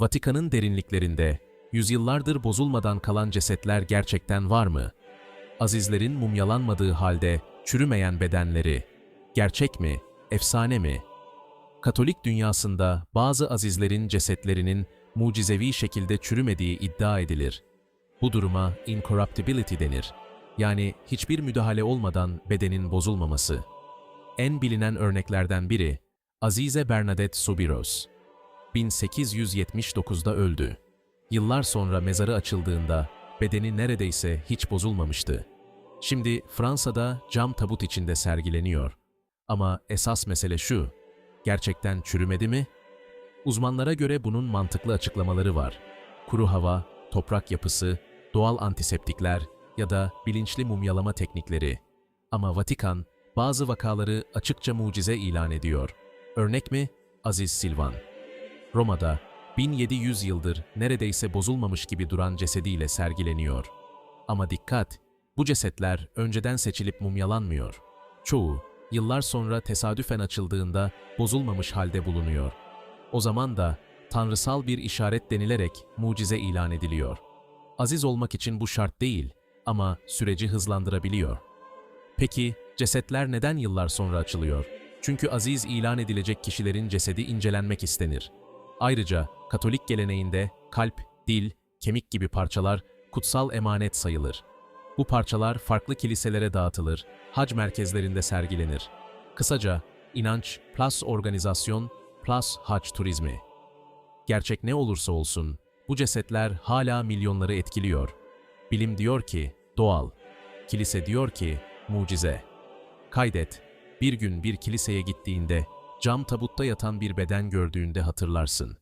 Vatikan'ın derinliklerinde yüzyıllardır bozulmadan kalan cesetler gerçekten var mı? Azizlerin mumyalanmadığı halde çürümeyen bedenleri gerçek mi, efsane mi? Katolik dünyasında bazı azizlerin cesetlerinin mucizevi şekilde çürümediği iddia edilir. Bu duruma incorruptibility denir. Yani hiçbir müdahale olmadan bedenin bozulmaması. En bilinen örneklerden biri Azize Bernadette Soubirous. 1879'da öldü. Yıllar sonra mezarı açıldığında bedeni neredeyse hiç bozulmamıştı. Şimdi Fransa'da cam tabut içinde sergileniyor. Ama esas mesele şu, gerçekten çürümedi mi? Uzmanlara göre bunun mantıklı açıklamaları var. Kuru hava, toprak yapısı, doğal antiseptikler ya da bilinçli mumyalama teknikleri. Ama Vatikan bazı vakaları açıkça mucize ilan ediyor. Örnek mi? Aziz Silvan. Roma'da 1700 yıldır neredeyse bozulmamış gibi duran cesediyle sergileniyor. Ama dikkat, bu cesetler önceden seçilip mumyalanmıyor. Çoğu, yıllar sonra tesadüfen açıldığında bozulmamış halde bulunuyor. O zaman da tanrısal bir işaret denilerek mucize ilan ediliyor. Aziz olmak için bu şart değil ama süreci hızlandırabiliyor. Peki cesetler neden yıllar sonra açılıyor? Çünkü aziz ilan edilecek kişilerin cesedi incelenmek istenir. Ayrıca Katolik geleneğinde kalp, dil, kemik gibi parçalar kutsal emanet sayılır. Bu parçalar farklı kiliselere dağıtılır, hac merkezlerinde sergilenir. Kısaca inanç plus organizasyon plus hac turizmi. Gerçek ne olursa olsun bu cesetler hala milyonları etkiliyor. Bilim diyor ki doğal, kilise diyor ki mucize. Kaydet, bir gün bir kiliseye gittiğinde cam tabutta yatan bir beden gördüğünde hatırlarsın.